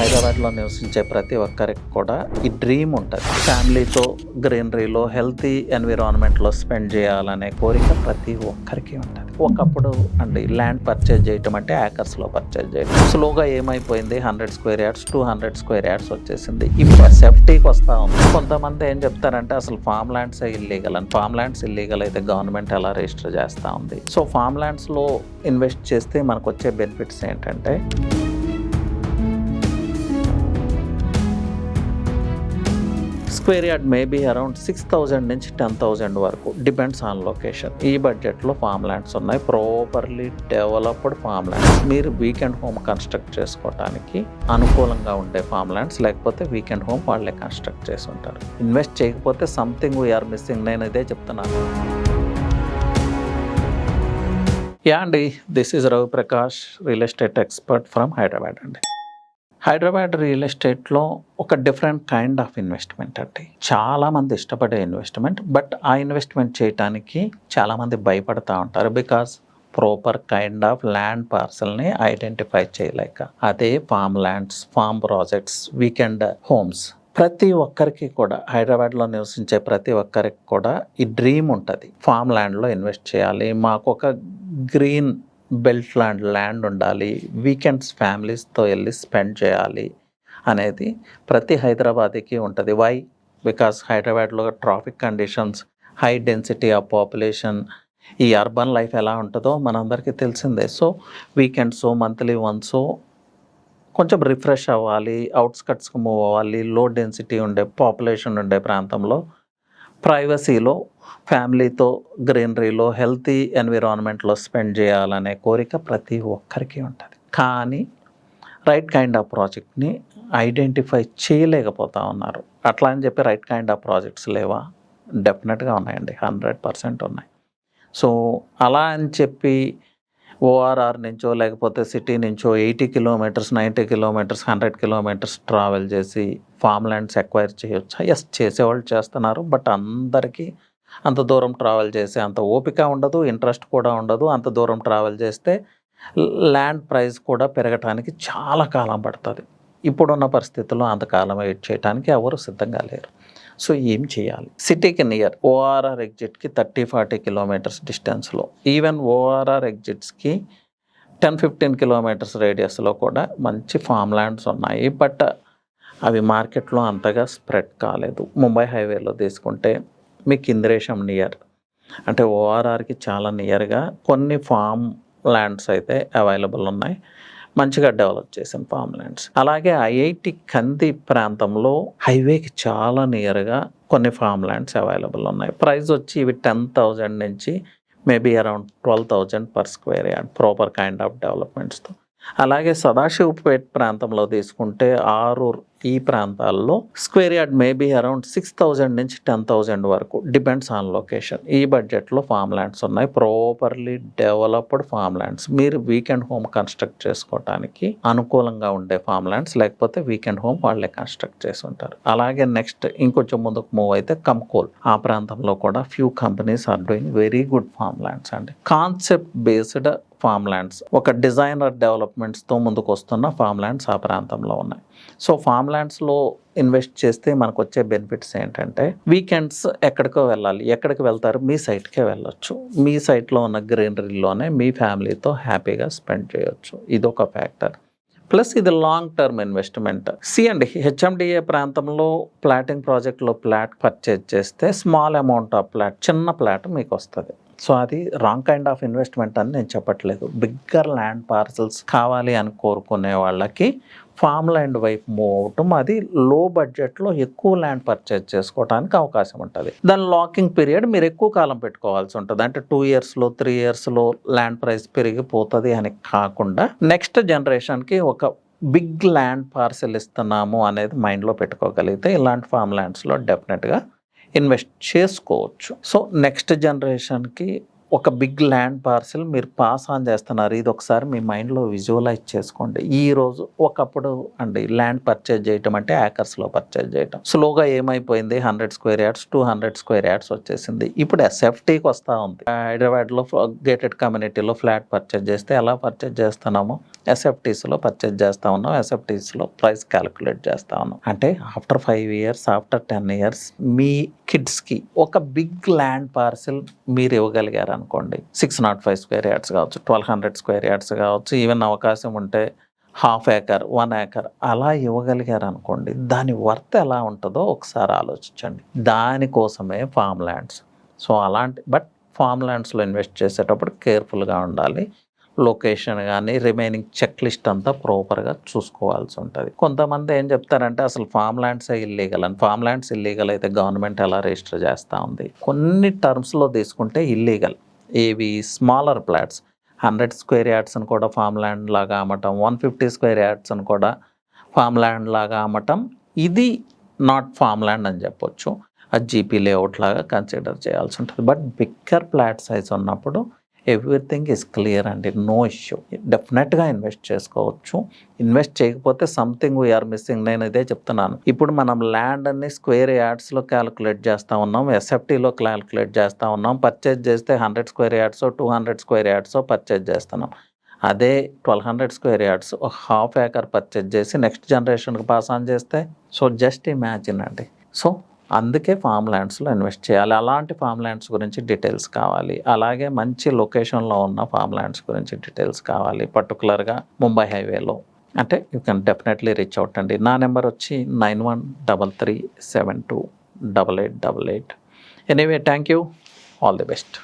హైదరాబాద్లో నివసించే ప్రతి ఒక్కరికి కూడా ఈ డ్రీమ్ ఉంటుంది. ఫ్యామిలీతో గ్రీనరీలో హెల్తీ ఎన్విరాన్మెంట్లో స్పెండ్ చేయాలనే కోరిక ప్రతి ఒక్కరికి ఉంటుంది. ఒకప్పుడు అంటే ల్యాండ్ పర్చేజ్ చేయటం అంటే యాకర్స్లో పర్చేజ్ చేయటం. స్లోగా ఏమైపోయింది? Hundred square yards two hundred square yards వచ్చేసింది. ఇప్పుడు సేఫ్టీకి వస్తూ ఉంది. కొంతమంది ఏం చెప్తారంటే అసలు ఫామ్ ల్యాండ్స్ ఇల్లీగల్ అని. ఫామ్ ల్యాండ్స్ ఇల్లీగల్ అయితే గవర్నమెంట్ ఎలా రిజిస్టర్ చేస్తూ ఉంది? సో ఫామ్ ల్యాండ్స్లో ఇన్వెస్ట్ చేస్తే మనకు వచ్చే బెనిఫిట్స్ ఏంటంటే square yard maybe around six thousand నుంచి టెన్ థౌజండ్ వరకు. డిపెండ్స్ ఆన్ లొకేషన్ ఈ బడ్జెట్లో ఫామ్ ల్యాండ్స్ ఉన్నాయి. ప్రాపర్లీ డెవలప్డ్ ఫామ్ ల్యాండ్స్ మీరు వీకెండ్ హోమ్ కన్స్ట్రక్ట్ చేసుకోవడానికి అనుకూలంగా ఉండే ఫామ్ ల్యాండ్స్ లేకపోతే వీకెండ్ హోమ్ వాళ్ళే కన్స్ట్రక్ట్ చేసి ఉంటారు. ఇన్వెస్ట్ చేయకపోతే సంథింగ్ వీఆర్ మిస్సింగ్ నేను ఇదే చెప్తున్నాను. యా అండి. This is Ravi Prakash real estate expert from Hyderabad అండి. హైదరాబాద్ రియల్ ఎస్టేట్లో ఒక డిఫరెంట్ కైండ్ ఆఫ్ ఇన్వెస్ట్మెంట్ అండి. చాలామంది ఇష్టపడే ఇన్వెస్ట్మెంట్ బట్ ఆ ఇన్వెస్ట్మెంట్ చేయడానికి చాలామంది భయపడతా ఉంటారు because proper kind of land పార్సల్ని identify చేయలేక. అదే farm lands farm projects weekend homes. ప్రతి ఒక్కరికి కూడా హైదరాబాద్లో నివసించే ప్రతి ఒక్కరికి కూడా ఈ డ్రీమ్ ఉంటుంది. ఫామ్ ల్యాండ్లో ఇన్వెస్ట్ చేయాలి. మాకు ఒక గ్రీన్ బెల్ట్ ల్యాండ్ ల్యాండ్ ఉండాలి వీకెండ్స్ ఫ్యామిలీస్తో వెళ్ళి స్పెండ్ చేయాలి అనేది ప్రతి హైదరాబాద్కి ఉంటుంది. వై బికాస్ హైదరాబాద్లో traffic conditions high density of population ఈ అర్బన్ లైఫ్ ఎలా ఉంటుందో మనందరికీ తెలిసిందే. సో వీకెండ్స్ మంత్లీ వన్స్ కొంచెం రిఫ్రెష్ అవ్వాలి అవుట్స్కట్స్కి మూవ్ అవ్వాలి లో డెన్సిటీ ఉండే పాపులేషన్ ఉండే ప్రాంతంలో ప్రైవసీలో ఫ్యామిలీతో గ్రీనరీలో హెల్తీ ఎన్విరాన్మెంట్లో స్పెండ్ చేయాలనే కోరిక ప్రతి ఒక్కరికి ఉంటుంది. కానీ రైట్ కైండ్ ఆఫ్ ప్రాజెక్ట్ని ఐడెంటిఫై చేయలేకపోతా ఉన్నారు. అట్లా అని చెప్పి రైట్ కైండ్ ఆఫ్ ప్రాజెక్ట్స్ లేవా? డెఫినెట్గా ఉన్నాయండి. హండ్రెడ్ పర్సెంట్ ఉన్నాయి. సో అలా అని చెప్పి ఓఆర్ఆర్ నుంచో లేకపోతే సిటీ నుంచో eighty kilometres ninety kilometres hundred kilometres travel చేసి ఫామ్ ల్యాండ్స్ ఎక్వైర్ చేయొచ్చా? ఎస్ చేసేవాళ్ళు చేస్తున్నారు బట్ అందరికీ అంత దూరం ట్రావెల్ చేసే అంత ఓపిక ఉండదు ఇంట్రెస్ట్ కూడా ఉండదు. అంత దూరం ట్రావెల్ చేస్తే ల్యాండ్ ప్రైస్ కూడా పెరగటానికి చాలా కాలం పడుతుంది. ఇప్పుడున్న పరిస్థితుల్లో అంతకాలం వెయిట్ చేయడానికి ఎవరు సిద్ధంగా లేరు. సో ఏం చేయాలి? సిటీకి నియర్ ఓఆర్ఆర్ ఎగ్జిట్కి థర్టీ ఫార్టీ కిలోమీటర్స్ డిస్టెన్స్లో ఈవెన్ ఓఆర్ఆర్ ఎగ్జిట్స్కి టెన్ ఫిఫ్టీన్ కిలోమీటర్స్ రేడియస్లో కూడా మంచి ఫామ్ ల్యాండ్స్ ఉన్నాయి. బట్ అవి మార్కెట్లో అంతగా స్ప్రెడ్ కాలేదు. ముంబై హైవేలో తీసుకుంటే మీకు ఇంద్రేషం నియర్ అంటే ఓఆర్ఆర్కి చాలా నియర్గా కొన్ని ఫామ్ ల్యాండ్స్ అయితే అవైలబుల్ ఉన్నాయి. మంచిగా డెవలప్ చేసిన ఫామ్ ల్యాండ్స్ అలాగే ఐఐటి కంది ప్రాంతంలో హైవేకి చాలా నియర్గా కొన్ని ఫామ్ ల్యాండ్స్ అవైలబుల్ ఉన్నాయి. ప్రైస్ వచ్చి ఇవి టెన్ థౌజండ్ నుంచి maybe around twelve thousand per square yard proper kind of డెవలప్మెంట్స్తో అలాగే సదాశివపేట్ ప్రాంతంలో తీసుకుంటే ఆరూర్ ఈ ప్రాంతాల్లో square yard maybe around six thousand నుంచి టెన్ థౌజండ్ వరకు డిపెండ్స్ ఆన్ లొకేషన్ ఈ బడ్జెట్లో ఫామ్ ల్యాండ్స్ ఉన్నాయి. ప్రాపర్లీ డెవలప్డ్ ఫామ్ ల్యాండ్స్ మీరు వీకెండ్ హోమ్ కన్స్ట్రక్ట్ చేసుకోవడానికి అనుకూలంగా ఉండే ఫామ్ ల్యాండ్స్ లేకపోతే వీకెండ్ హోమ్ వాళ్ళే కన్స్ట్రక్ట్ చేసి ఉంటారు. అలాగే నెక్స్ట్ ఇంకొంచెం ముందుకు మూవ్ అయితే కంకోల్ ఆ ప్రాంతంలో కూడా few companies are doing very good farm lands అండి. కాన్సెప్ట్ బేస్డ్ ఫామ్ ల్యాండ్స్ ఒక డిజైనర్ డెవలప్మెంట్స్తో ముందుకు వస్తున్న ఫామ్ ల్యాండ్స్ ఆ ప్రాంతంలో ఉన్నాయి. సో ఫామ్ ల్యాండ్స్లో ఇన్వెస్ట్ చేస్తే మనకు వచ్చే బెనిఫిట్స్ ఏంటంటే వీకెండ్స్ ఎక్కడికో వెళ్ళాలి. ఎక్కడికి వెళ్తారు? మీ సైట్కే వెళ్ళొచ్చు. మీ సైట్లో ఉన్న గ్రీనరీలోనే మీ ఫ్యామిలీతో హ్యాపీగా స్పెండ్ చేయొచ్చు. ఇది ఒక ఫ్యాక్టర్ ప్లస్ ఇది లాంగ్ టర్మ్ ఇన్వెస్ట్మెంట్ సి అండి హెచ్ఎండిఏ ప్రాంతంలో ప్లాటింగ్ ప్రాజెక్ట్లో ప్లాట్ పర్చేజ్ చేస్తే స్మాల్ అమౌంట్ ఆఫ్ ప్లాట్ చిన్న ప్లాట్ మీకు వస్తుంది సో అది రాంగ్ కైండ్ ఆఫ్ ఇన్వెస్ట్మెంట్ అని నేను చెప్పట్లేదు. బిగ్గర్ ల్యాండ్ పార్సల్స్ కావాలి అని కోరుకునే వాళ్ళకి ఫామ్ ల్యాండ్ వైపు మూవ్ అవటం అది లో బడ్జెట్లో ఎక్కువ ల్యాండ్ పర్చేజ్ చేసుకోవడానికి అవకాశం ఉంటుంది. దాని లాకింగ్ పీరియడ్ మీరు ఎక్కువ కాలం పెట్టుకోవాల్సి ఉంటుంది. అంటే టూ ఇయర్స్లో త్రీ ఇయర్స్లో ల్యాండ్ ప్రైస్ పెరిగిపోతుంది అని కాకుండా నెక్స్ట్ జనరేషన్కి ఒక బిగ్ ల్యాండ్ పార్సెల్ ఇస్తున్నాము అనేది మైండ్లో పెట్టుకోగలిగితే ఇలాంటి ఫామ్ ల్యాండ్స్లో డెఫినెట్గా ఇన్వెస్ట్ చేసుకోవచ్చు. సో నెక్స్ట్ జనరేషన్కి ఒక బిగ్ ల్యాండ్ పార్సిల్ మీరు పాస్ ఆన్ చేస్తున్నారు. ఇది ఒకసారి మీ మైండ్లో విజువలైజ్ చేసుకోండి. ఈ రోజు ఒకప్పుడు అండి ల్యాండ్ పర్చేజ్ చేయటం అంటే యాకర్స్లో పర్చేజ్ చేయటం. స్లోగా ఏమైపోయింది? Hundred square yards two hundred square yards వచ్చేసింది. ఇప్పుడు ఎస్ఎఫ్టీకి వస్తూ ఉంది. హైదరాబాద్లో గేటెడ్ కమ్యూనిటీలో ఫ్లాట్ పర్చేజ్ చేస్తే ఎలా పర్చేజ్ చేస్తున్నామో? ఎస్ఎఫ్టీస్లో పర్చేజ్ చేస్తూ ఉన్నాం. ఎస్ఎఫ్టీస్లో ప్రైస్ క్యాలిక్యులేట్ చేస్తూ ఉన్నాం. అంటే after five years after ten years మీ కిడ్స్కి ఒక బిగ్ ల్యాండ్ పార్సిల్ మీరు ఇవ్వగలిగారు అనుకోండి. Six not five square yards కావచ్చు ట్వెల్వ్ హండ్రెడ్ స్క్వేర్ యార్డ్స్ కావచ్చు ఈవెన్ అవకాశం ఉంటే హాఫ్ ఏకర్ వన్ ఏకర్ అలా ఇవ్వగలిగారు అనుకోండి. దాని వర్త్ ఎలా ఉంటుందో ఒకసారి ఆలోచించండి. దానికోసమే ఫామ్ ల్యాండ్స్ సో అలాంటి బట్ ఫామ్ ల్యాండ్స్లో ఇన్వెస్ట్ చేసేటప్పుడు కేర్ఫుల్గా ఉండాలి. లొకేషన్ కానీ రిమైనింగ్ చెక్ లిస్ట్ అంతా ప్రాపర్గా చూసుకోవాల్సి ఉంటుంది. కొంతమంది ఏం చెప్తారంటే అసలు ఫామ్ ల్యాండ్సే ఇల్లీగల్ అని. ఫామ్ ల్యాండ్స్ ఇల్లీగల్ అయితే గవర్నమెంట్ ఎలా రిజిస్టర్ చేస్తూ ఉంది? కొన్ని టర్మ్స్లో తీసుకుంటే ఇల్లీగల్ ఇవి స్మాలర్ ప్లాట్స్ హండ్రెడ్ స్క్వేర్ యార్డ్స్ని కూడా ఫామ్ ల్యాండ్ లాగా అమ్మటం వన్ ఫిఫ్టీ స్క్వేర్ యార్డ్స్ని కూడా ఫామ్ ల్యాండ్ లాగా అమ్మటం. ఇది నాట్ ఫామ్ ల్యాండ్ అని చెప్పొచ్చు. అది జీపీ లేఅవుట్ లాగా కన్సిడర్ చేయాల్సి ఉంటుంది. బట్ బిగ్గర్ ప్లాట్ సైజ్ ఉన్నప్పుడు ఎవ్రీథింగ్ ఇస్ క్లియర్ అండి నో ఇష్యూ డెఫినెట్గా ఇన్వెస్ట్ చేసుకోవచ్చు. ఇన్వెస్ట్ చేయకపోతే సంథింగ్ వీఆర్ మిస్సింగ్ నేను ఇదే చెప్తున్నాను. ఇప్పుడు మనం ల్యాండ్ అన్ని స్క్వేర్ యార్డ్స్లో క్యాలిక్యులేట్ చేస్తూ ఉన్నాం. ఎస్ఎఫ్టీలో క్యాలిక్యులేట్ చేస్తూ ఉన్నాం. పర్చేజ్ చేస్తే hundred square yards two hundred square yards purchase చేస్తున్నాం. అదే ట్వెల్వ్ హండ్రెడ్ స్క్వేర్ యార్డ్స్ ఒక హాఫ్ ఏకర్ పర్చేజ్ చేసి నెక్స్ట్ జనరేషన్కి పాస్ ఆన్ చేస్తే సో జస్ట్ ఇమాజిన్ అండి. సో అందుకే ఫామ్ ల్యాండ్స్లో ఇన్వెస్ట్ చేయాలి. అలాంటి ఫామ్ ల్యాండ్స్ గురించి డీటెయిల్స్ కావాలి. అలాగే మంచి లొకేషన్లో ఉన్న ఫామ్ ల్యాండ్స్ గురించి డీటెయిల్స్ కావాలి. పర్టికులర్గా ముంబై హైవేలో అంటే you can definitely reach out అండి. నా నెంబర్ వచ్చి nine one double three seven two double eight double eight. Anyway thank you all the best